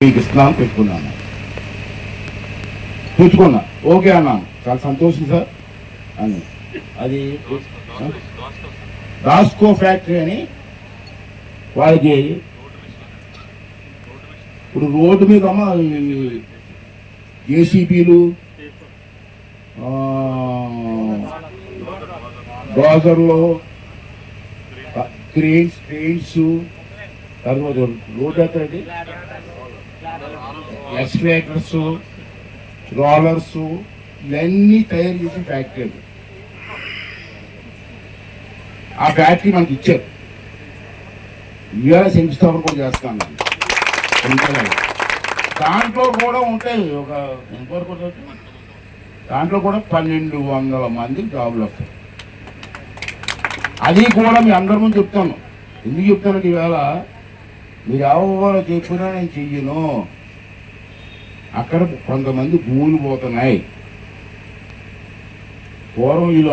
మీకు ఇస్తున్నాను పెట్టుకున్నాను. పెట్టుకున్నా ఓకే అన్నాను చాలా సంతోషం సార్. అని. అది రాస్కో ఫ్యాక్టరీ అని వాళ్ళకి ఇప్పుడు రోడ్డు మీద అమ్మ జేసీబీలు డోజర్లు క్రేన్స్ క్రెయిన్స్ తర్వాత రోడ్ ఎక్కడండి ఎక్స్కలేటర్స్ రోలర్స్ ఇవన్నీ తయారు చేసే ఫ్యాక్టరీ అది. ఆ ఫ్యాక్టరీ మనకి ఇచ్చారు. ఇవాళ శంకుస్థాపన కూడా చేస్తాను నేను. దాంట్లో కూడా ఉంటాయి ఒక ఎంతవరకు దాంట్లో కూడా పన్నెండు వందల మంది జాబులు వస్తాయి. అది కూడా మీ అందరి ముందు చెప్తాను. ఎందుకు చెప్తానంటే ఇవాళ మీరు ఎవరు చెప్పినా నేను చెయ్యను. అక్కడ కొంతమంది భూములు పోతున్నాయి. పూర్వం వీళ్ళు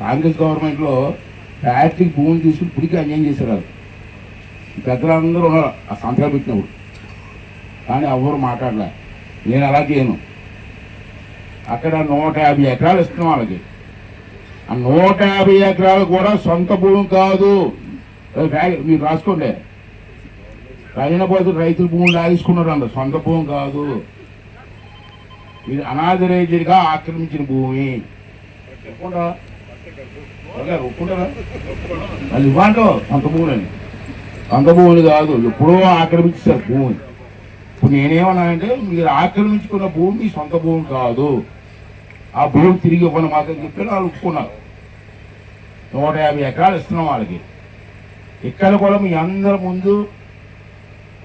కాంగ్రెస్ గవర్నమెంట్లో ఫ్యాక్టరీ భూములు తీసుకుని ఇప్పటికీ అన్యాయం చేశారు పెద్దలందరూ ఆ సంతకాలు పెట్టినప్పుడు. కానీ ఎవరు మాట్లాడలే. నేను అలా చేయను. అక్కడ నూట యాభై ఎకరాలు ఇస్తున్నాం వాళ్ళకి. ఆ నూట యాభై ఎకరాలు కూడా సొంత భూమి కాదు. మీరు రాసుకోండి. పైన పోతే రైతుల భూములు లాగేసుకున్నారు అంట సొంత భూమి కాదు. ఇది అనాథరైజ్డ్గా ఆక్రమించిన భూమి. ఒప్పుకుంటావా? ఓకే, ఒప్పుకుంటారా వాళ్ళు ఇవ్వంటో సొంత భూములని? సొంత భూములు కాదు. ఎప్పుడో ఆక్రమించారు భూమి. ఇప్పుడు నేనేమన్నానంటే మీరు ఆక్రమించుకున్న భూమి సొంత భూమి కాదు. ఆ భూమి తిరిగి ఇవ్వను మాత్రం చెప్పి వాళ్ళు ఒప్పుకున్నారు. నూట యాభై ఎకరాలు ఇస్తున్నాం వాళ్ళకి. ఇక్కడ కూడా మీ అందరి ముందు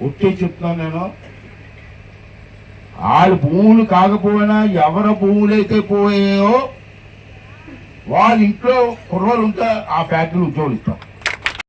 వచ్చే చెప్తున్నాను నేను. వాళ్ళ భూములు కాకపోయినా ఎవరి భూములైతే పోయాయో వాళ్ళ ఇంట్లో కుర్రోళ్ళు ఉంటే ఆ ఫ్యాక్టరీ ఉద్యోగులు ఇస్తాం.